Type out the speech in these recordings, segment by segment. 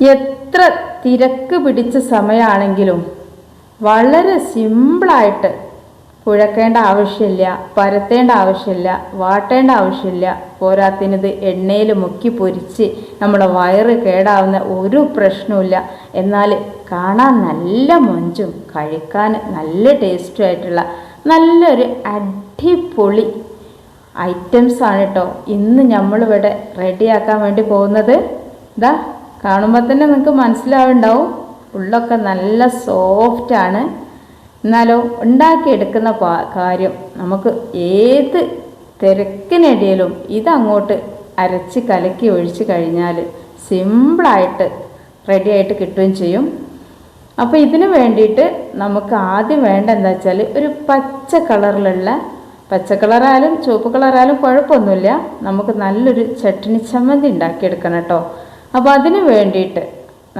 എത്ര തിരക്ക് പിടിച്ച സമയമാണെങ്കിലും വളരെ സിമ്പിളായിട്ട് കുഴക്കേണ്ട ആവശ്യമില്ല പരത്തേണ്ട ആവശ്യമില്ല വാട്ടേണ്ട ആവശ്യമില്ല. പോരാത്തിനത് എണ്ണയിൽ മുക്കി പൊരിച്ച് നമ്മുടെ വയറ് കേടാവുന്ന ഒരു പ്രശ്നവുമില്ല. എന്നാൽ കാണാൻ നല്ല മൊഞ്ചും കഴിക്കാൻ നല്ല ടേസ്റ്റും ആയിട്ടുള്ള നല്ലൊരു അടിപൊളി ഐറ്റംസ് ആണ് കേട്ടോ. ഇന്ന് നമ്മളിവിടെ റെഡിയാക്കാൻ വേണ്ടി പോകുന്നത്. ഇതാ കാണുമ്പോൾ തന്നെ നിങ്ങൾക്ക് മനസ്സിലാവുണ്ടാവും. ഉള്ളൊക്കെ നല്ല സോഫ്റ്റാണ് എന്നാലോ ഉണ്ടാക്കിയെടുക്കുന്ന കാര്യം നമുക്ക് ഏത് തിരക്കിനിടയിലും ഇതങ്ങോട്ട് അരച്ച് കലക്കി ഒഴിച്ച് കഴിഞ്ഞാൽ സിമ്പിളായിട്ട് റെഡിയായിട്ട് കിട്ടുകയും ചെയ്യും. അപ്പോൾ ഇതിന് വേണ്ടിയിട്ട് നമുക്ക് ആദ്യം വേണ്ട എന്താ വെച്ചാൽ ഒരു പച്ച കളറിലുള്ള പച്ച കളറായാലും ചുവപ്പ് കളറായാലും കുഴപ്പമൊന്നുമില്ല. നമുക്ക് നല്ലൊരു ചട്ടിനി ചമ്മന്തി ഉണ്ടാക്കിയെടുക്കണം കേട്ടോ. അപ്പോൾ അതിന് വേണ്ടിയിട്ട്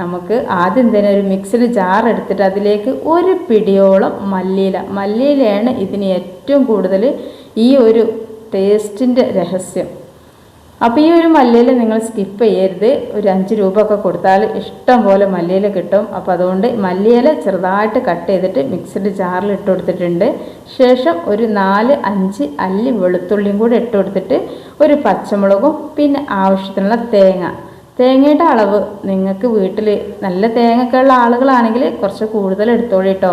നമുക്ക് ആദ്യം തന്നെ ഒരു മിക്സിയിൽ ജാർ എടുത്തിട്ട് അതിലേക്ക് ഒരു പിടിയോളം മല്ലിയില. മല്ലിയിലയാണ് ഇതിന് ഏറ്റവും കൂടുതൽ ഈ ഒരു ടേസ്റ്റിന്റെ രഹസ്യം. അപ്പോൾ ഈ ഒരു മല്ലിയില നിങ്ങൾ സ്കിപ്പ് ചെയ്യരുത്. ഒരു അഞ്ച് രൂപ ഒക്കെ കൊടുത്താൽ ഇഷ്ടം പോലെ മല്ലിയില കിട്ടും. അപ്പോൾ അതുകൊണ്ട് മല്ലിയില ചെറുതായിട്ട് കട്ട് ചെയ്തിട്ട് മിക്സിഡ് ജാറിൽ ഇട്ട് കൊടുത്തിട്ടുണ്ട്. ശേഷം ഒരു നാല് അഞ്ച് അല്ലി വെളുത്തുള്ളിയും കൂടി ഇട്ട് കൊടുത്തിട്ട് ഒരു പച്ചമുളകും പിന്നെ ആവശ്യത്തിനുള്ള തേങ്ങ. തേങ്ങയുടെ അളവ് നിങ്ങൾക്ക് വീട്ടിൽ നല്ല തേങ്ങയൊക്കെ ഉള്ള ആളുകളാണെങ്കിൽ കുറച്ച് കൂടുതൽ എടുത്തോളൂ കേട്ടോ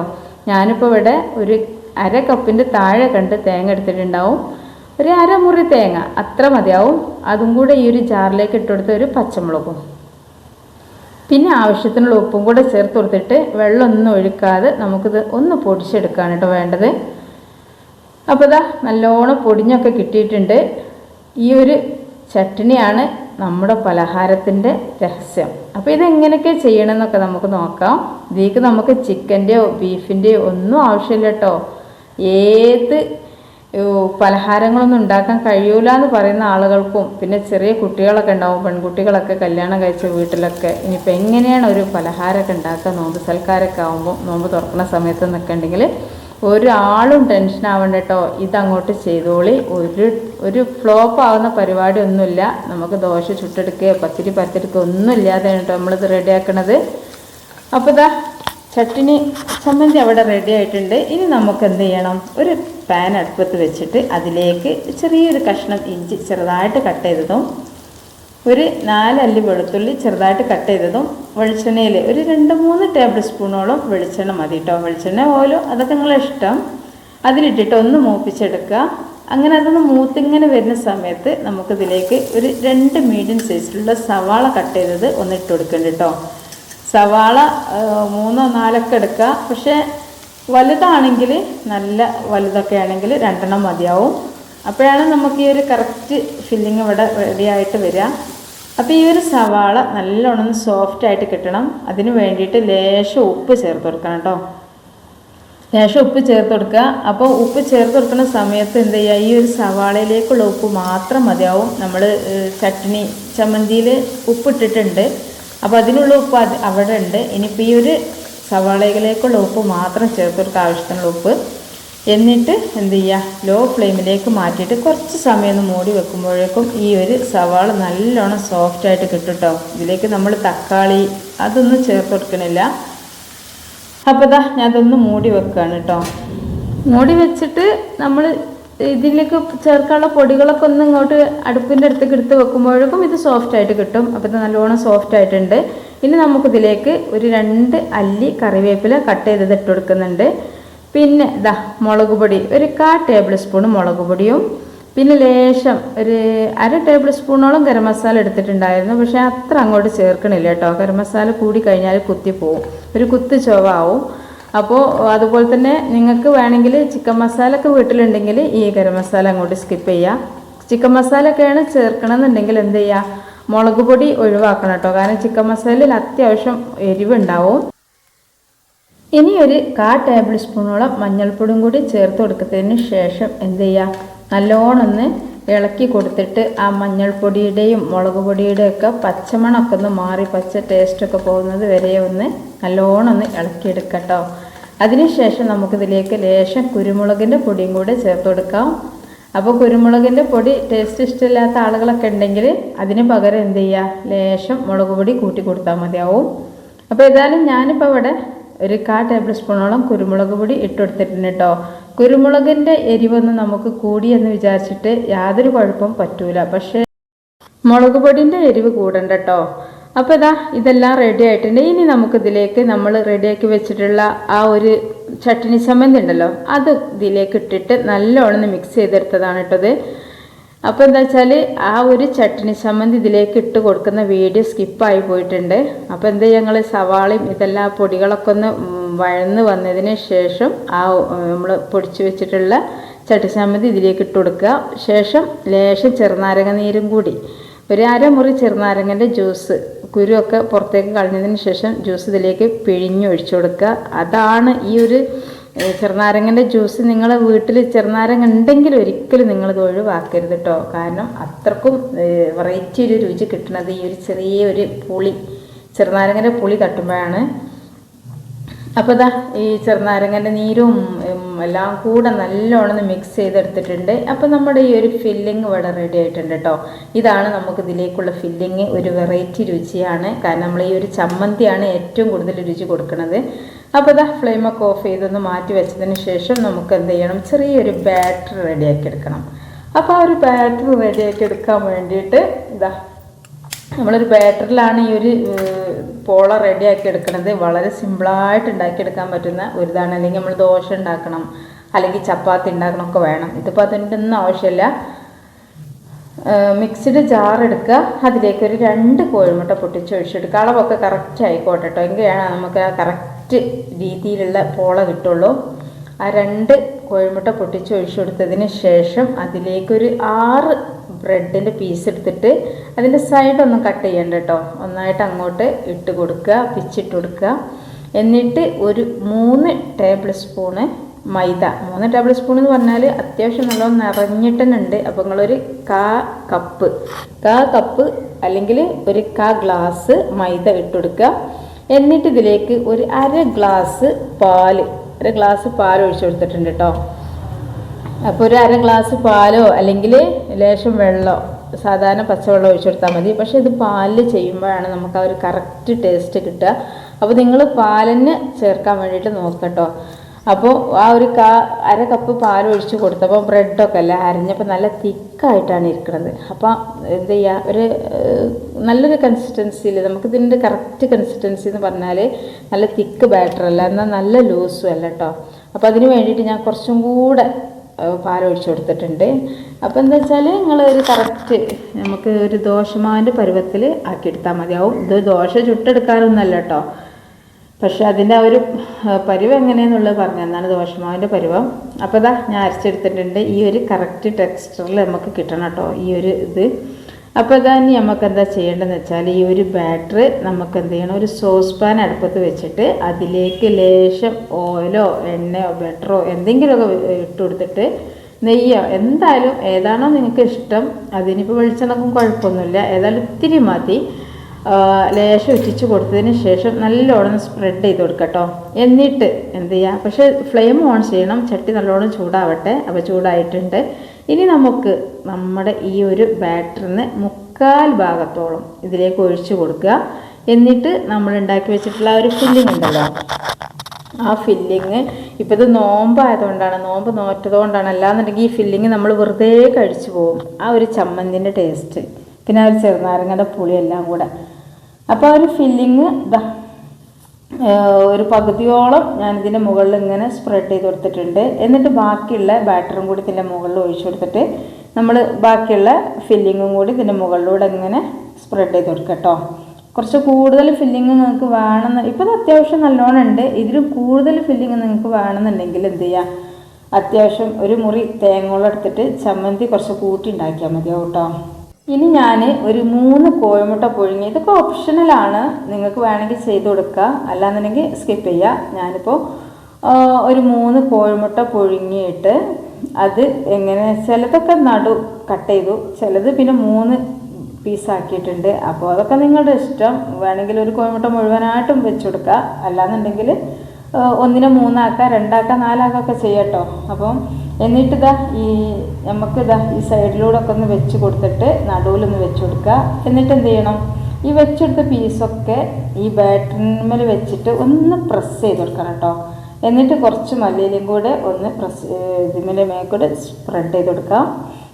ഞാനിപ്പോൾ ഇവിടെ ഒരു അര കപ്പിന്റെ താഴെ കണ്ട് തേങ്ങ എടുത്തിട്ടുണ്ടാവും. ഒരു അരമുറി തേങ്ങ അത്ര മതിയാവും. അതും കൂടെ ഈ ഒരു ജാറിലേക്ക് ഇട്ടുകൊടുത്ത ഒരു പച്ചമുളകും. പിന്നെ ആവശ്യത്തിനുള്ള ഉപ്പും കൂടെ ചേർത്ത് കൊടുത്തിട്ട് വെള്ളമൊന്നും ഒഴിക്കാതെ നമുക്കിത് ഒന്ന് പൊടിച്ചെടുക്കുകയാണ് കേട്ടോ വേണ്ടത്. അപ്പോൾ ഇതാ നല്ലോണം പൊടിഞ്ഞൊക്കെ കിട്ടിയിട്ടുണ്ട്. ഈ ഒരു ചട്നിയാണ് നമ്മുടെ പലഹാരത്തിന്റെ രഹസ്യം. അപ്പോൾ ഇതെങ്ങനെയൊക്കെ ചെയ്യണമെന്നൊക്കെ നമുക്ക് നോക്കാം. ഇതിലേക്ക് നമുക്ക് ചിക്കന്റെയോ ബീഫിന്റെയോ ഒന്നും ആവശ്യമില്ല കേട്ടോ. ഏത് പലഹാരങ്ങളൊന്നും ഉണ്ടാക്കാൻ കഴിയൂല എന്ന് പറയുന്ന ആളുകൾക്കും പിന്നെ ചെറിയ കുട്ടികളൊക്കെ ഉണ്ടാവും പെൺകുട്ടികളൊക്കെ കല്യാണം കഴിച്ച വീട്ടിലൊക്കെ ഇനിയിപ്പോൾ എങ്ങനെയാണ് ഒരു പലഹാരമൊക്കെ ഉണ്ടാക്കുക നോമ്പ് സൽക്കാരൊക്കെ ആകുമ്പോൾ നോമ്പ് തുറക്കുന്ന സമയത്ത് നിൽക്കണ്ടെങ്കിൽ ഒരാളും ടെൻഷൻ ആവണ്ട കേട്ടോ ഇതങ്ങോട്ട് ചെയ്തോളി. ഒരു ഒരു ഫ്ലോപ്പ് ആവുന്ന പരിപാടി ഒന്നുമില്ല നമുക്ക് ദോശ ചുട്ടെടുക്കുകയോ പത്തിരി പത്തിരിക്കുക ഒന്നും ഇല്ലാതെയാണ് കേട്ടോ നമ്മളിത് റെഡിയാക്കണത് അപ്പോൾ ഇതാ ചട്ടിനി ചമ്മന്തി അവിടെ റെഡി ആയിട്ടുണ്ട്. ഇനി നമുക്ക് എന്ത് ചെയ്യണം? ഒരു പാൻ അടുപ്പത്ത് വെച്ചിട്ട് അതിലേക്ക് ചെറിയൊരു കഷ്ണം ഇഞ്ചി ചെറുതായിട്ട് കട്ട് ചെയ്തതും ഒരു നാലല്ലി വെളുത്തുള്ളി ചെറുതായിട്ട് കട്ട് ചെയ്തതും വെളിച്ചെണ്ണയിൽ ഒരു രണ്ട് മൂന്ന് ടേബിൾ സ്പൂണോളം വെളിച്ചെണ്ണ മതി കേട്ടോ വെളിച്ചെണ്ണ ഓയിലോ അതൊക്കെ നിങ്ങളെ ഇഷ്ടം അതിലിട്ടിട്ട് ഒന്ന് മൂപ്പിച്ചെടുക്കുക. അങ്ങനെ അതൊന്ന് മൂത്തിങ്ങനെ വരുന്ന സമയത്ത് നമുക്കിതിലേക്ക് ഒരു രണ്ട് മീഡിയം സൈസിലുള്ള സവാള കട്ട് ചെയ്തത് ഒന്ന് ഇട്ട് കൊടുക്കുന്നുണ്ട് കേട്ടോ സവാള മൂന്നോ നാലൊക്കെ എടുക്കുക. പക്ഷേ വലുതാണെങ്കിൽ നല്ല വലുതൊക്കെ ആണെങ്കിൽ രണ്ടെണ്ണം മതിയാവും. അപ്പോഴാണ് നമുക്ക് ഈ ഒരു കറക്റ്റ് ഫില്ലിങ് ഇവിടെ റെഡിയായിട്ട് വരിക. അപ്പോൾ ഈ ഒരു സവാള നല്ലോണം സോഫ്റ്റായിട്ട് കിട്ടണം. അതിന് വേണ്ടിയിട്ട് ലേശം ഉപ്പ് ചേർത്ത് കൊടുക്കണം കേട്ടോ. ലേശം ഉപ്പ് ചേർത്ത് കൊടുക്കുക. അപ്പോൾ ഉപ്പ് ചേർത്ത് കൊടുക്കുന്ന സമയത്ത് എന്ത് ചെയ്യുക? ഈ ഒരു സവാളയിലേക്കുള്ള ഉപ്പ് മാത്രം മതിയാവും. നമ്മൾ ചട്നി ചമ്മന്തിയിൽ ഉപ്പിട്ടിട്ടുണ്ട്. അപ്പോൾ അതിനുള്ള ഉപ്പ് അവിടെ ഉണ്ട്. ഇനിയിപ്പോൾ ഈ ഒരു സവാളയിലേക്കുള്ള ഉപ്പ് മാത്രം ചേർത്ത് കൊടുക്കുക ആവശ്യത്തിനുള്ള ഉപ്പ്. എന്നിട്ട് എന്ത് ചെയ്യുക ലോ ഫ്ലെയിമിലേക്ക് മാറ്റിയിട്ട് കുറച്ച് സമയം ഒന്ന് മൂടി വെക്കുമ്പോഴേക്കും ഈ ഒരു സവാള നല്ലോണം സോഫ്റ്റായിട്ട് കിട്ടും കേട്ടോ ഇതിലേക്ക് നമ്മൾ തക്കാളി അതൊന്നും ചേർത്ത് കൊടുക്കണില്ല. അപ്പോൾ ഇതാ ഞാൻ അതൊന്ന് മൂടി വെക്കുകയാണ് കേട്ടോ മൂടി വെച്ചിട്ട് നമ്മൾ ഇതിലേക്ക് ചേർക്കാനുള്ള പൊടികളൊക്കെ ഒന്ന് ഇങ്ങോട്ട് അടുപ്പിന്റെ അടുത്തേക്ക് എടുത്ത് വെക്കുമ്പോഴേക്കും ഇത് സോഫ്റ്റ് ആയിട്ട് കിട്ടും. അപ്പോൾ ഇത് നല്ലോണം സോഫ്റ്റ് ആയിട്ടുണ്ട്. ഇനി നമുക്കിതിലേക്ക് ഒരു രണ്ട് അല്ലി കറിവേപ്പില കട്ട് ചെയ്തത് ഇട്ട് കൊടുക്കുന്നുണ്ട്. പിന്നെ ഇതാ മുളക് പൊടി ഒരു കാ ടേബിൾ സ്പൂൺ മുളക് പൊടിയും പിന്നെ ലേശം ഒരു അര ടേബിൾ സ്പൂണോളം ഗരം മസാല എടുത്തിട്ടുണ്ടായിരുന്നു പക്ഷേ അത്ര അങ്ങോട്ട് ചേർക്കണില്ല കേട്ടോ. ഗരം മസാല കൂടി കഴിഞ്ഞാൽ കുത്തി കുത്തിപ്പോവും ഒരു കുത്ത് ചൊവാവും അപ്പോൾ അതുപോലെ തന്നെ നിങ്ങൾക്ക് വേണമെങ്കിൽ ചിക്കൻ മസാല ഒക്കെ വീട്ടിലുണ്ടെങ്കിൽ ഈ ഗരം മസാല അങ്ങോട്ട് സ്കിപ്പ് ചെയ്യാം. ചിക്കൻ മസാല ഒക്കെയാണ് ചേർക്കണമെന്നുണ്ടെങ്കിൽ എന്ത് ചെയ്യുക മുളക് പൊടി ഒഴിവാക്കണം കേട്ടോ. കാരണം ചിക്കൻ മസാലയിൽ അത്യാവശ്യം എരിവുണ്ടാവും. ഇനി ഒരു കാ ടേബിൾ സ്പൂണോളം മഞ്ഞൾപ്പൊടിയും കൂടി ചേർത്ത് കൊടുത്തതിന് ശേഷം എന്ത് ചെയ്യുക നല്ലോണമൊന്ന് ഇളക്കി കൊടുത്തിട്ട് ആ മഞ്ഞൾപ്പൊടിയുടെയും മുളക് പൊടിയുടെയും ഒക്കെ പച്ചമണമൊക്കെ ഒന്ന് മാറി പച്ച ടേസ്റ്റൊക്കെ പോകുന്നത് വരെ ഒന്ന് നല്ലോണം ഒന്ന് ഇളക്കിയെടുക്കട്ടോ അതിനുശേഷം നമുക്കിതിലേക്ക് ലേശം കുരുമുളകിന്റെ പൊടിയും കൂടെ ചേർത്ത് കൊടുക്കാം. അപ്പോൾ കുരുമുളകിന്റെ പൊടി ടേസ്റ്റ് ഇഷ്ടമില്ലാത്ത ആളുകളൊക്കെ ഉണ്ടെങ്കിൽ അതിന് പകരം എന്ത് ചെയ്യുക ലേശം മുളക് പൊടി കൂട്ടി കൊടുത്താൽ മതിയാവും. അപ്പോൾ ഏതായാലും ഞാനിപ്പോൾ ഇവിടെ ഒരു കാ ടേബിൾ സ്പൂണോളം കുരുമുളക് പൊടി ഇട്ടുകൊടുത്തിട്ടുണ്ട് കേട്ടോ കുരുമുളകിന്റെ എരിവൊന്നും നമുക്ക് കൂടിയെന്ന് വിചാരിച്ചിട്ട് യാതൊരു കുഴപ്പവും പറ്റൂല. പക്ഷേ മുളക് പൊടിന്റെ എരിവ് കൂടണ്ട കേട്ടോ അപ്പോൾ ഇതാ ഇതെല്ലാം റെഡി ആയിട്ടുണ്ട്. ഇനി നമുക്കിതിലേക്ക് നമ്മൾ റെഡിയാക്കി വെച്ചിട്ടുള്ള ആ ഒരു ചട്ടിണി ചമ്മന്തി ഉണ്ടല്ലോ അത് ഇതിലേക്ക് ഇട്ടിട്ട് നല്ലോണം മിക്സ് ചെയ്തെടുത്തതാണ് കേട്ടത് അപ്പോൾ എന്താ വെച്ചാൽ ആ ഒരു ചട്ടിനി ചമ്മന്തി ഇതിലേക്ക് ഇട്ട് കൊടുക്കുന്ന വീഡിയോ സ്കിപ്പായി പോയിട്ടുണ്ട്. അപ്പോൾ എന്താ ഞങ്ങൾ സവാളയും ഇതെല്ലാം പൊടികളൊക്കെ ഒന്ന് വഴന്ന് വന്നതിന് ശേഷം ആ നമ്മൾ പൊടിച്ചു വെച്ചിട്ടുള്ള ചട്ടി ചമ്മന്തി ഇതിലേക്ക് ഇട്ട് കൊടുക്കുക. ശേഷം ലേശം ചെറുനാരങ്ങ നീരും കൂടി ഒരു അരമുറി ചെറുനാരങ്ങന്റെ ജ്യൂസ് കുരുവൊക്കെ പുറത്തേക്ക് കളഞ്ഞതിന് ശേഷം ജ്യൂസ് ഇതിലേക്ക് പിഴിഞ്ഞ് ഒഴിച്ചു കൊടുക്കുക. അതാണ് ഈ ഒരു ചെറുനാരങ്ങന്റെ ജ്യൂസ് നിങ്ങളെ വീട്ടിൽ ചെറുനാരങ്ങ ഉണ്ടെങ്കിൽ ഒരിക്കലും നിങ്ങളിത് ഒഴിവാക്കരുത് കേട്ടോ കാരണം അത്രക്കും വെറൈറ്റി ഒരു രുചി കിട്ടുന്നത് ഈ ഒരു ചെറിയ ഒരു പുളി ചെറുനാരങ്ങന്റെ പുളി തട്ടുമ്പോഴാണ്. അപ്പോൾ ഇതാ ഈ ചെറുനാരങ്ങന്റെ നീരും എല്ലാം കൂടെ നല്ലോണം മിക്സ് ചെയ്തെടുത്തിട്ടുണ്ട്. അപ്പോൾ നമ്മുടെ ഈ ഒരു ഫില്ലിങ് ഇവിടെ റെഡി ആയിട്ടുണ്ട് കേട്ടോ ഇതാണ് നമുക്ക് ഇതിലേക്കുള്ള ഫില്ലിങ് ഒരു വെറൈറ്റി രുചിയാണ്. കാരണം നമ്മൾ ഈ ഒരു ചമ്മന്തിയാണ് ഏറ്റവും കൂടുതൽ രുചി കൊടുക്കുന്നത്. അപ്പോൾ ഇതാ ഫ്ലെയിമൊക്കെ ഓഫ് ചെയ്തൊന്ന് മാറ്റി വെച്ചതിന് ശേഷം നമുക്ക് എന്ത് ചെയ്യണം? ചെറിയൊരു ബാറ്റർ റെഡിയാക്കി എടുക്കണം. അപ്പോൾ ആ ഒരു ബാറ്റർ റെഡിയാക്കി എടുക്കാൻ വേണ്ടിയിട്ട് ഇതാ നമ്മളൊരു ബാറ്ററിലാണ് ഈ ഒരു പോള റെഡിയാക്കി എടുക്കുന്നത് വളരെ സിമ്പിളായിട്ട് ഉണ്ടാക്കിയെടുക്കാൻ പറ്റുന്ന ഒരു ഇതാണ് അല്ലെങ്കിൽ നമ്മൾ ദോശ ഉണ്ടാക്കണം അല്ലെങ്കിൽ ചപ്പാത്തി ഉണ്ടാക്കണം ഒക്കെ വേണം. ഇതിപ്പോൾ അതിന്റെ ഒന്നും ആവശ്യമില്ല മിക്സിഡ് ജാർ എടുക്കുക. അതിലേക്ക് ഒരു രണ്ട് കോഴിമുട്ട പൊട്ടിച്ച് ഒഴിച്ചെടുക്കുക. അളവൊക്കെ കറക്റ്റ് ആയിക്കോട്ടെ കേട്ടോ എങ്കിലാണ് നമുക്ക് ആ കറക്റ്റ് രീതിയിലുള്ള പോള കിട്ടുള്ളൂ. ആ രണ്ട് കോഴിമുട്ട പൊട്ടിച്ച് ഒഴിച്ചു കൊടുത്തതിന് ശേഷം അതിലേക്കൊരു ആറ് ബ്രെഡിന്റെ പീസ് എടുത്തിട്ട് അതിന്റെ സൈഡൊന്നും കട്ട് ചെയ്യണ്ട കേട്ടോ ഒന്നായിട്ട് അങ്ങോട്ട് ഇട്ട് കൊടുക്കുക പിച്ചിട്ട് കൊടുക്കുക എന്നിട്ട് ഒരു മൂന്ന് ടേബിൾ സ്പൂണ് മൈദ. മൂന്ന് ടേബിൾ സ്പൂൺ എന്ന് പറഞ്ഞാൽ അത്യാവശ്യം നല്ലോണം നിറഞ്ഞിട്ട് ഉണ്ട് അപ്പോൾ നിങ്ങളൊരു കാ കപ്പ് കാ കപ്പ് അല്ലെങ്കിൽ ഒരു കാ ഗ്ലാസ് മൈദ ഇട്ട് കൊടുക്കുക എന്നിട്ട് ഇതിലേക്ക് ഒരു അര ഗ്ലാസ് പാൽ. അര ഗ്ലാസ് പാൽ ഒഴിച്ചു കൊടുത്തിട്ടുണ്ട് കേട്ടോ അപ്പോൾ ഒരു അര ഗ്ലാസ് പാലോ അല്ലെങ്കിൽ ലേശം വെള്ളമോ സാധാരണ പച്ചവെള്ളം ഒഴിച്ചു കൊടുത്താൽ മതി. പക്ഷേ ഇത് പാലിൽ ചെയ്യുമ്പോഴാണ് നമുക്ക് ആ ഒരു കറക്റ്റ് ടേസ്റ്റ് കിട്ടുക. അപ്പോൾ നിങ്ങൾ പാലിന് ചേർക്കാൻ വേണ്ടിയിട്ട് നോക്കട്ടോ. അപ്പോൾ ആ ഒരു കാ അര കപ്പ് പാൽ ഒഴിച്ച് കൊടുത്തപ്പോൾ ബ്രെഡൊക്കെ അല്ല അരഞ്ഞപ്പോൾ നല്ല തിക്കായിട്ടാണ് ഇരിക്കുന്നത് അപ്പോൾ എന്ത് ചെയ്യുക ഒരു നല്ലൊരു കൺസിസ്റ്റൻസിയിൽ നമുക്കിതിന്റെ കറക്റ്റ് കൺസിസ്റ്റൻസി എന്ന് പറഞ്ഞാൽ നല്ല തിക്ക് ബാറ്റർ അല്ല എന്നാൽ നല്ല ലൂസും അല്ല കേട്ടോ അപ്പോൾ അതിന് വേണ്ടിയിട്ട് ഞാൻ കുറച്ചും കൂടെ ഒഴിച്ച് കൊടുത്തിട്ടുണ്ട്. അപ്പോൾ എന്താ വെച്ചാൽ നിങ്ങൾ ഒരു കറക്റ്റ് നമുക്ക് ഒരു ദോശമാവിന്റെ പരുവത്തിൽ ആക്കിയെടുത്താൽ മതിയാവും. ഇത് ദോശ ചുട്ടെടുക്കാനൊന്നല്ല കേട്ടോ. പക്ഷെ അതിന്റെ ആ ഒരു പരുവം എങ്ങനെയെന്നുള്ളത് പറഞ്ഞു എന്നാണ് ദോശമാവിന്റെ പരുവം. അപ്പോൾ ഇതാ ഞാൻ അരച്ചെടുത്തിട്ടുണ്ട്. ഈ ഒരു കറക്റ്റ് ടെക്സ്ചറിൽ നമുക്ക് കിട്ടണം കേട്ടോ ഈ ഒരു ഇത്. അപ്പോൾ തന്നെ നമുക്ക് എന്താ ചെയ്യേണ്ടതെന്ന് വെച്ചാൽ ഈ ഒരു ബാറ്റർ നമുക്ക് എന്ത് ചെയ്യണം ഒരു സോസ് പാൻ അടുപ്പത്ത് വെച്ചിട്ട് അതിലേക്ക് ലേശം ഓയിലോ എണ്ണയോ ബട്ടറോ എന്തെങ്കിലുമൊക്കെ ഇട്ട് കൊടുത്തിട്ട് നെയ്യോ എന്തായാലും ഏതാണോ നിങ്ങൾക്ക് ഇഷ്ടം അതിനിപ്പോൾ വെളിച്ചെണ്ണക്കും കുഴപ്പമൊന്നുമില്ല. ഏതായാലും ഇത്തിരി മതി. ലേശം ഇറ്റിച്ച് കൊടുത്തതിന് ശേഷം നല്ലോണം സ്പ്രെഡ് ചെയ്ത് കൊടുക്കട്ടോ എന്നിട്ട് എന്ത് ചെയ്യുക പക്ഷേ ഫ്ലെയിം ഓൺ ചെയ്യണം. ചട്ടി നല്ലോണം ചൂടാവട്ടെ. അപ്പോൾ ചൂടായിട്ടുണ്ട്. ഇനി നമുക്ക് നമ്മുടെ ഈ ഒരു ബാറ്ററിന് മുക്കാൽ ഭാഗത്തോളം ഇതിലേക്ക് ഒഴിച്ചു കൊടുക്കുക. എന്നിട്ട് നമ്മൾ ഉണ്ടാക്കി വെച്ചിട്ടുള്ള ഒരു ഫില്ലിംഗ് ഉണ്ടല്ലോ. ആ ഫില്ലിങ് ഇപ്പോൾ ഇത് നോമ്പായതുകൊണ്ടാണ് നോമ്പ് നോറ്റതുകൊണ്ടാണ് അല്ലാന്നുണ്ടെങ്കിൽ ഈ ഫില്ലിങ് നമ്മൾ വെറുതെ കഴിച്ചു പോകും. ആ ഒരു ചമ്മന്തിന്റെ ടേസ്റ്റ് പിന്നെ ആ ഒരു ചെറുനാരങ്ങയുടെ പുളിയെല്ലാം കൂടെ. അപ്പോൾ ആ ഒരു ഫില്ലിങ് ഇതാ ഒരു പകുതിയോളം ഞാൻ ഇതിന്റെ മുകളിൽ ഇങ്ങനെ സ്പ്രെഡ് ചെയ്ത് കൊടുത്തിട്ടുണ്ട്. എന്നിട്ട് ബാക്കിയുള്ള ബാറ്ററും കൂടി ഇതിന്റെ മുകളിൽ ഒഴിച്ചു കൊടുത്തിട്ട് നമ്മൾ ബാക്കിയുള്ള ഫില്ലിങ്ങും കൂടി ഇതിന്റെ മുകളിലൂടെ ഇങ്ങനെ സ്പ്രെഡ് ചെയ്ത് കൊടുക്കുക കേട്ടോ കുറച്ച് കൂടുതൽ ഫില്ലിങ് നിങ്ങൾക്ക് വേണമെന്ന് ഇപ്പോൾ അത്യാവശ്യം നല്ലോണം ഉണ്ട്. ഇതിൽ കൂടുതൽ ഫില്ലിങ് നിങ്ങൾക്ക് വേണമെന്നുണ്ടെങ്കിൽ എന്ത് ചെയ്യുക അത്യാവശ്യം ഒരു മുറി തേങ്ങോളം എടുത്തിട്ട് ചമ്മന്തി കുറച്ച് കൂട്ടി ഉണ്ടാക്കിയാൽ മതിയാവും കേട്ടോ ഇനി ഞാൻ ഒരു മൂന്ന് കോഴിമുട്ട പുഴുങ്ങി. ഇതൊക്കെ ഓപ്ഷണലാണ് നിങ്ങൾക്ക് വേണമെങ്കിൽ ചെയ്ത് കൊടുക്കുക അല്ലാന്നുണ്ടെങ്കിൽ സ്കിപ്പ് ചെയ്യുക ഞാനിപ്പോൾ ഒരു മൂന്ന് കോഴിമുട്ട പുഴുങ്ങിയിട്ട് അത് എങ്ങനെ ചിലതൊക്കെ നടു കട്ട് ചെയ്തു. ചിലത് പിന്നെ മൂന്ന് പീസാക്കിയിട്ടുണ്ട് അപ്പോൾ അതൊക്കെ നിങ്ങളുടെ ഇഷ്ടം. വേണമെങ്കിൽ ഒരു കോഴിമുട്ട മുഴുവനായിട്ടും വെച്ച് കൊടുക്കുക അല്ലാന്നുണ്ടെങ്കിൽ ഒന്നിനെ മൂന്നാക്കാം രണ്ടാക്കാം ഒക്കെ ചെയ്യട്ടോ. അപ്പം എന്നിട്ട് ഇതാ ഈ നമുക്ക് ഇതാ ഈ സൈഡിലൂടെ ഒക്കെ ഒന്ന് വെച്ച് കൊടുത്തിട്ട് നടുവിലൊന്ന് വെച്ച് കൊടുക്കുക എന്നിട്ട് എന്ത് ചെയ്യണം? ഈ വെച്ചെടുത്ത പീസൊക്കെ ഈ ബാറ്ററിന്മേൽ വെച്ചിട്ട് ഒന്ന് പ്രസ് ചെയ്ത് കൊടുക്കണം കേട്ടോ. എന്നിട്ട് കുറച്ച് മല്ലിയിലും കൂടെ ഒന്ന് പ്രസ് ഇതിന്റെ മേക്കൂടെ സ്പ്രെഡ് ചെയ്ത് കൊടുക്കാം.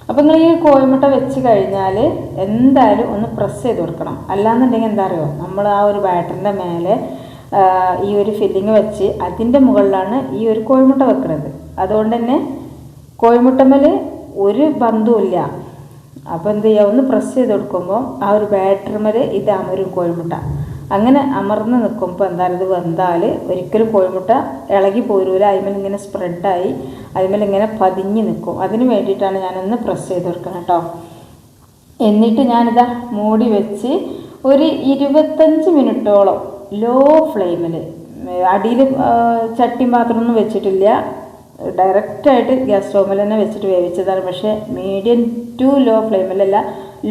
അപ്പോൾ നിങ്ങൾ ഈ കോഴിമുട്ട വെച്ച് കഴിഞ്ഞാൽ എന്തായാലും ഒന്ന് പ്രസ് ചെയ്ത് കൊടുക്കണം. അല്ലാന്നുണ്ടെങ്കിൽ എന്താ അറിയോ? നമ്മൾ ആ ഒരു ബാറ്ററിന്റെ മേലെ ഈ ഒരു ഫില്ലിങ് വെച്ച് അതിന്റെ മുകളിലാണ് ഈ ഒരു കോഴിമുട്ട വെക്കുന്നത് അതുകൊണ്ട് തന്നെ കോഴിമുട്ടമ്മൽ ഒരു ബന്ധവുമില്ല അപ്പോൾ എന്ത് ചെയ്യുക ഒന്ന് പ്രസ് ചെയ്ത് കൊടുക്കുമ്പോൾ ആ ഒരു ബാറ്ററിമേൽ ഇത് അമരും കോഴിമുട്ട. അങ്ങനെ അമർന്ന് നിൽക്കുമ്പോൾ എന്തായാലും ഇത് വെന്താൽ ഒരിക്കലും കോഴിമുട്ട ഇളകി പോരൂല. ഇങ്ങനെ സ്പ്രെഡായി ഇങ്ങനെ പതിഞ്ഞ് നിൽക്കും അതിന് വേണ്ടിയിട്ടാണ് ഞാനൊന്ന് പ്രസ് ചെയ്ത് കൊടുക്കുന്നത് കേട്ടോ എന്നിട്ട് ഞാനിതാ മൂടി വെച്ച് ഒരു ഇരുപത്തഞ്ച് മിനിറ്റോളം ലോ ഫ്ലെയിമിൽ അടിയിൽ ചട്ടി പാത്രമൊന്നും വെച്ചിട്ടില്ല. ഡയറക്റ്റായിട്ട് ഗ്യാസ് സ്റ്റോവിൽ തന്നെ വെച്ചിട്ട് വേവിച്ചതാണ്. പക്ഷേ മീഡിയം ടു ലോ ഫ്ലെയിമിലല്ല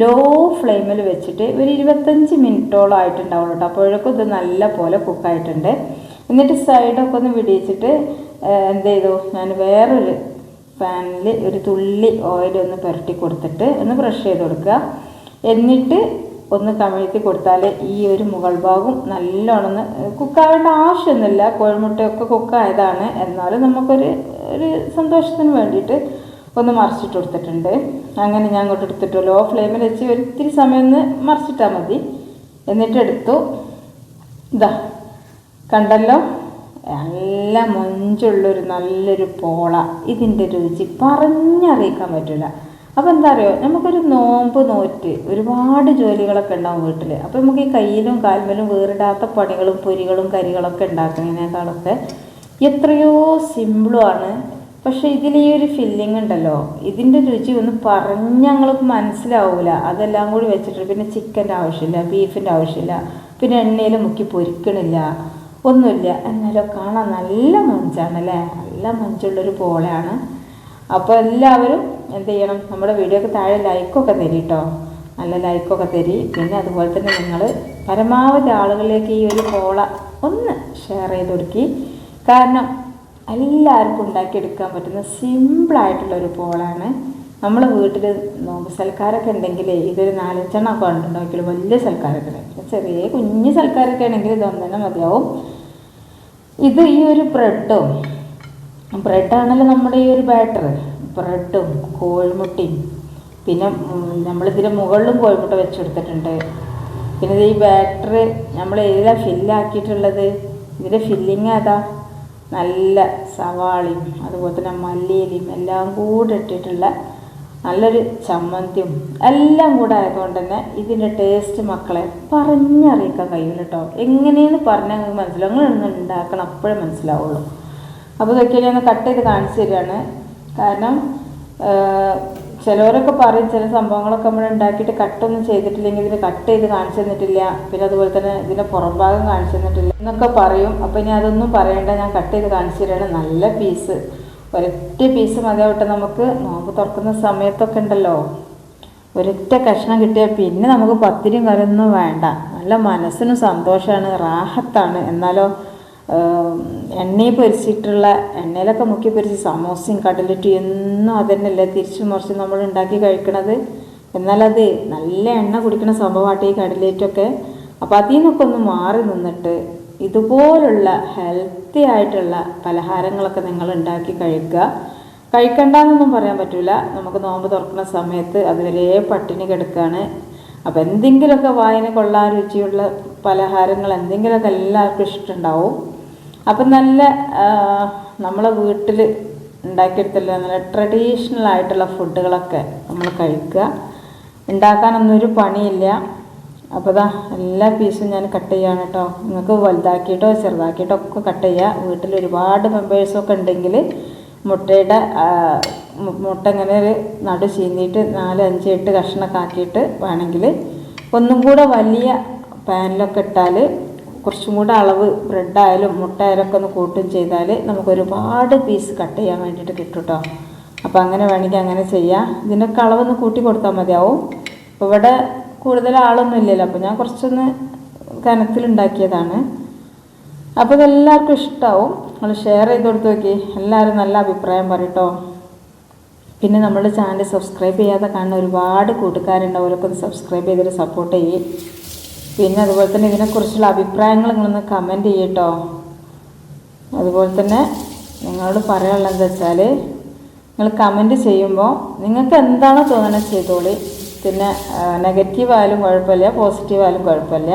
ലോ ഫ്ലെയിമിൽ വെച്ചിട്ട് ഒരു ഇരുപത്തഞ്ച് മിനിറ്റോളം ആയിട്ടുണ്ടാവുള്ളൂ കേട്ടോ അപ്പോഴേക്കും ഇത് നല്ല പോലെ കുക്കായിട്ടുണ്ട് എന്നിട്ട് സൈഡൊക്കെ ഒന്ന് വിടിയിച്ചിട്ട് എന്ത് ചെയ്തു? ഞാൻ വേറൊരു പാനിൽ ഒരു തുള്ളി ഓയിൽ ഒന്ന് പുരട്ടി കൊടുത്തിട്ട് ഒന്ന് ബ്രഷ് ചെയ്ത് കൊടുക്കുക. എന്നിട്ട് ഒന്ന് കമഴ്ത്തി കൊടുത്താൽ ഈ ഒരു മുകൾ ഭാഗം നല്ലോണം ഒന്ന് കുക്കാവേണ്ട ആവശ്യമൊന്നുമില്ല. കോഴിമുട്ടയൊക്കെ കുക്കായതാണ്. എന്നാലും നമുക്കൊരു ഒരു സന്തോഷത്തിന് വേണ്ടിയിട്ട് ഒന്ന് മറിച്ചിട്ട് കൊടുത്തിട്ടുണ്ട്. അങ്ങനെ ഞാൻ അങ്ങോട്ട് എടുത്തിട്ടു ലോ ഫ്ലെയിമിൽ വെച്ച് ഒരിത്തിരി സമയം ഒന്ന് മറിച്ചിട്ടാൽ മതി. എന്നിട്ട് എടുത്തു. ഇതാ കണ്ടല്ലോ? നല്ല മൊഞ്ചുള്ളൊരു നല്ലൊരു പോള. ഇതിന്റെ രുചി പറഞ്ഞറിയിക്കാൻ പറ്റില്ല അപ്പോൾ എന്താ അറിയോ നമുക്കൊരു നോമ്പ് നോറ്റ് ഒരുപാട് ജോലികളൊക്കെ ഉണ്ടാവും വീട്ടിൽ അപ്പോൾ നമുക്ക് ഈ കയ്യിലും കാൽമേലും വേറിടാത്ത പണികളും പൊരികളും കരികളൊക്കെ ഉണ്ടാക്കുന്നതിനേക്കാളൊക്കെ എത്രയോ സിമ്പിളുമാണ്. പക്ഷെ ഇതിൽ ഈ ഒരു ഫില്ലിംഗ് ഉണ്ടല്ലോ. ഇതിന്റെ രുചി ഒന്ന് പറഞ്ഞ് ഞങ്ങൾക്ക് മനസ്സിലാവൂല. അതെല്ലാം കൂടി വെച്ചിട്ട് പിന്നെ ചിക്കന്റെ ആവശ്യമില്ല ബീഫിന്റെ ആവശ്യമില്ല പിന്നെ എണ്ണയിൽ മുക്കി പൊരിക്കണില്ല ഒന്നുമില്ല. എന്നാലും കാണാൻ നല്ല മഞ്ചാണല്ലേ? നല്ല മഞ്ചുള്ളൊരു പോളയാണ്. അപ്പോൾ എല്ലാവരും എന്ത് ചെയ്യണം നമ്മുടെ വീഡിയോക്ക് താഴെ ലൈക്കൊക്കെ തരി കേട്ടോ നല്ല ലൈക്കൊക്കെ തരി. പിന്നെ അതുപോലെ തന്നെ നിങ്ങൾ പരമാവധി ആളുകളിലേക്ക് ഈ ഒരു കോള ഒന്ന് ഷെയർ ചെയ്ത് കൊടുക്കി. കാരണം എല്ലാവർക്കും ഉണ്ടാക്കിയെടുക്കാൻ പറ്റുന്ന സിമ്പിളായിട്ടുള്ളൊരു പോളാണ് നമ്മൾ വീട്ടിൽ നോമ്പ് സൽക്കാരൊക്കെ ഉണ്ടെങ്കിൽ ഇതൊരു നാലഞ്ചെണ്ണമൊക്കെ ഉണ്ടാക്കിയാൽ വലിയ സൽക്കാരൊക്കെ ചെറിയ കുഞ്ഞു സൽക്കാരൊക്കെ ആണെങ്കിൽ ഇതൊന്നും തന്നെ മതിയാവും. ഇത് ഈ ഒരു ബ്രെഡും ബ്രെഡാണല്ലോ നമ്മുടെ ഈ ഒരു ബാറ്റർ. ബ്രെഡും കോഴിമുട്ടയും. പിന്നെ നമ്മളിതിന്റെ മുകളിലും കോഴിമുട്ട വെച്ചെടുത്തിട്ടുണ്ട്. പിന്നെ ഈ ബാറ്റർ നമ്മൾ ഏതിലാണ് ഫില്ലാക്കിയിട്ടുള്ളത്. ഇതിന്റെ ഫില്ലിങ് അതാ നല്ല സവാളയും അതുപോലെ തന്നെ മല്ലിയിലയും എല്ലാം കൂടെ ഇട്ടിട്ടുള്ള നല്ലൊരു ചമ്മന്തിയും എല്ലാം കൂടെ ആയതുകൊണ്ട് തന്നെ ഇതിന്റെ ടേസ്റ്റ് മക്കളെ പറഞ്ഞറിയിക്കാൻ കഴിയില്ല കേട്ടോ എങ്ങനെയെന്ന് പറഞ്ഞാൽ നിങ്ങൾക്ക് മനസ്സിലാവും. നിങ്ങളൊന്ന് ഉണ്ടാക്കണം അപ്പോഴേ മനസ്സിലാവുള്ളൂ. അപ്പോൾ ഇതൊക്കെ ഞാൻ കട്ട് ചെയ്ത് കാണിച്ചു തരികയാണ് കാരണം ചിലവരൊക്കെ പറയും ചില സംഭവങ്ങളൊക്കെ നമ്മൾ ഉണ്ടാക്കിയിട്ട് കട്ടൊന്നും ചെയ്തിട്ടില്ലെങ്കിൽ ഇതിന് കട്ട് ചെയ്ത് കാണിച്ചു തന്നിട്ടില്ല. പിന്നെ അതുപോലെ തന്നെ ഇതിന്റെ പുറം ഭാഗം കാണിച്ചു തന്നിട്ടില്ല എന്നൊക്കെ പറയും. അപ്പോൾ ഇനി അതൊന്നും പറയണ്ട. ഞാൻ കട്ട് ചെയ്ത് കാണിച്ചു തരികയാണ് നല്ല പീസ്. ഒരൊറ്റ പീസ് മതിയാവട്ടെ നമുക്ക്. നോമ്പ് തുറക്കുന്ന സമയത്തൊക്കെ ഉണ്ടല്ലോ. ഒരൊറ്റ കഷ്ണം കിട്ടിയാൽ പിന്നെ നമുക്ക് പത്തിരിയും കറിയൊന്നും വേണ്ട. നല്ല മനസ്സിനും സന്തോഷമാണ് റാഹത്താണ്. എന്നാലോ എണ്ണയിൽ പൊരിച്ചിട്ടുള്ള എണ്ണയിലൊക്കെ മുക്കി പൊരിച്ച് സമോസയും കടലറ്റും എന്നും അതന്നെയല്ലേ തിരിച്ചു മറിച്ച് നമ്മൾ ഉണ്ടാക്കി കഴിക്കണത്. എന്നാലത് നല്ല എണ്ണ കുടിക്കുന്ന സംഭവമായിട്ട് ഈ കടലേറ്റൊക്കെ. അപ്പോൾ അതിൽ നിന്നൊക്കെ ഒന്ന് മാറി നിന്നിട്ട് ഇതുപോലുള്ള ഹെൽത്തി ആയിട്ടുള്ള പലഹാരങ്ങളൊക്കെ നിങ്ങൾ ഉണ്ടാക്കി കഴിക്കുക. കഴിക്കണ്ടെന്നൊന്നും പറയാൻ പറ്റില്ല നമുക്ക് നോമ്പ് തുറക്കുന്ന സമയത്ത് അതുവരെ പട്ടിണി കിടക്കുകയാണ് അപ്പോൾ എന്തെങ്കിലുമൊക്കെ വായന കൊള്ളാൻ രുചിയുള്ള പലഹാരങ്ങൾ എന്തെങ്കിലുമൊക്കെ എല്ലാവർക്കും ഇഷ്ടമുണ്ടാവും. അപ്പം നല്ല നമ്മളെ വീട്ടിൽ ഉണ്ടാക്കിയെടുത്തല്ലോ നല്ല ട്രഡീഷണൽ ആയിട്ടുള്ള ഫുഡുകളൊക്കെ നമ്മൾ കഴിക്കുക. ഉണ്ടാക്കാനൊന്നും ഒരു പണിയില്ല. അപ്പോൾ ദാ എല്ലാ പീസും ഞാൻ കട്ട് ചെയ്യാണ് കേട്ടോ നിങ്ങൾക്ക് വലുതാക്കിയിട്ടോ ചെറുതാക്കിയിട്ടോ ഒക്കെ കട്ട് ചെയ്യുക. വീട്ടിൽ ഒരുപാട് മെമ്പേഴ്സൊക്കെ ഉണ്ടെങ്കിൽ മുട്ടയുടെ മുട്ട ഇങ്ങനെ ഒരു നടു ചീന്തിയിട്ട് നാല് അഞ്ച് എട്ട് കഷ്ണമൊക്കെ ആക്കിയിട്ട് വേണമെങ്കിൽ ഒന്നും കൂടെ വലിയ പാനിലൊക്കെ ഇട്ടാൽ കുറച്ചും കൂടെ അളവ് ബ്രെഡായാലും മുട്ടയായാലും ഒക്കെ ഒന്ന് കൂട്ടും ചെയ്താൽ നമുക്ക് ഒരുപാട് പീസ് കട്ട് ചെയ്യാൻ വേണ്ടിയിട്ട് കിട്ടും കേട്ടോ അപ്പോൾ അങ്ങനെ വേണമെങ്കിൽ അങ്ങനെ ചെയ്യാം. ഇതിനൊക്കെ അളവൊന്ന് കൂട്ടി കൊടുത്താൽ മതിയാവും. അപ്പോൾ ഇവിടെ കൂടുതൽ ആളൊന്നും ഇല്ലല്ലോ. അപ്പോൾ ഞാൻ കുറച്ചൊന്ന് കനത്തിലുണ്ടാക്കിയതാണ് അപ്പോൾ ഇതെല്ലാവർക്കും ഇഷ്ടമാവും നമ്മൾ ഷെയർ ചെയ്ത് കൊടുത്ത് നോക്കി എല്ലാവരും നല്ല അഭിപ്രായം പറയട്ടോ പിന്നെ നമ്മുടെ ചാനൽ സബ്സ്ക്രൈബ് ചെയ്യാതെ കാണുന്ന ഒരുപാട് കൂട്ടുകാരുണ്ട്. അവരൊക്കെ ഒന്ന് സബ്സ്ക്രൈബ് ചെയ്തിട്ട് സപ്പോർട്ട് ചെയ്യും. പിന്നെ അതുപോലെ തന്നെ ഇതിനെക്കുറിച്ചുള്ള അഭിപ്രായങ്ങൾ നിങ്ങളൊന്ന് കമന്റ് ചെയ്യട്ടോ. അതുപോലെ തന്നെ നിങ്ങളോട് പറയാനുള്ളത് എന്താ വെച്ചാൽ നിങ്ങൾ കമന്റ് ചെയ്യുമ്പോൾ നിങ്ങൾക്ക് എന്താണോ തോന്നുന്നത് ചെയ്തോളി. പിന്നെ നെഗറ്റീവ് ആയാലും കുഴപ്പമില്ല പോസിറ്റീവ് ആയാലും കുഴപ്പമില്ല.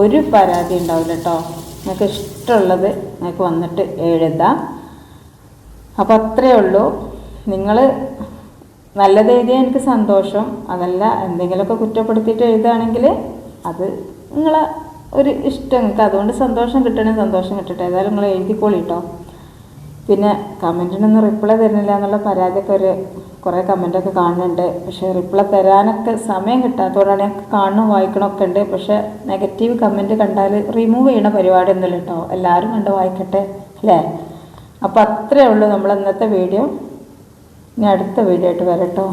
ഒരു പരാതി ഉണ്ടാവില്ല കേട്ടോ നിങ്ങൾക്ക് ഇഷ്ടമുള്ളത് നിങ്ങൾക്ക് വന്നിട്ട് എഴുതാം. അപ്പോൾ അത്രയേ ഉള്ളൂ. നിങ്ങൾ നല്ലത് എഴുതിയാൽ എനിക്ക് സന്തോഷം. അതല്ല എന്തെങ്കിലുമൊക്കെ കുറ്റപ്പെടുത്തിയിട്ട് എഴുതുകയാണെങ്കിൽ അത് നിങ്ങളെ ഒരു ഇഷ്ടം. നിങ്ങൾക്ക് അതുകൊണ്ട് സന്തോഷം കിട്ടണമെങ്കിൽ സന്തോഷം കിട്ടട്ടെ. ഏതായാലും നിങ്ങൾ എഴുതിക്കോളി കേട്ടോ പിന്നെ കമന്റിനൊന്നും റിപ്ലൈ തരുന്നില്ല എന്നുള്ള പരാതിയൊക്കെ ഒരു കുറേ കമന്റൊക്കെ കാണുന്നുണ്ട്. പക്ഷേ റിപ്ലൈ തരാനൊക്കെ സമയം കിട്ടാത്തതുകൊണ്ടാണ് ഞങ്ങൾക്ക് കാണണം വായിക്കണമൊക്കെ ഉണ്ട്. പക്ഷേ നെഗറ്റീവ് കമന്റ് കണ്ടാൽ റിമൂവ് ചെയ്യണ പരിപാടി ഒന്നുമില്ല കേട്ടോ. എല്ലാവരും കണ്ട് വായിക്കട്ടെ അല്ലേ? അപ്പോൾ അത്രയേ ഉള്ളൂ നമ്മൾ ഇന്നത്തെ വീഡിയോ. ഇനി അടുത്ത വീഡിയോ ആയിട്ട് വരട്ടോ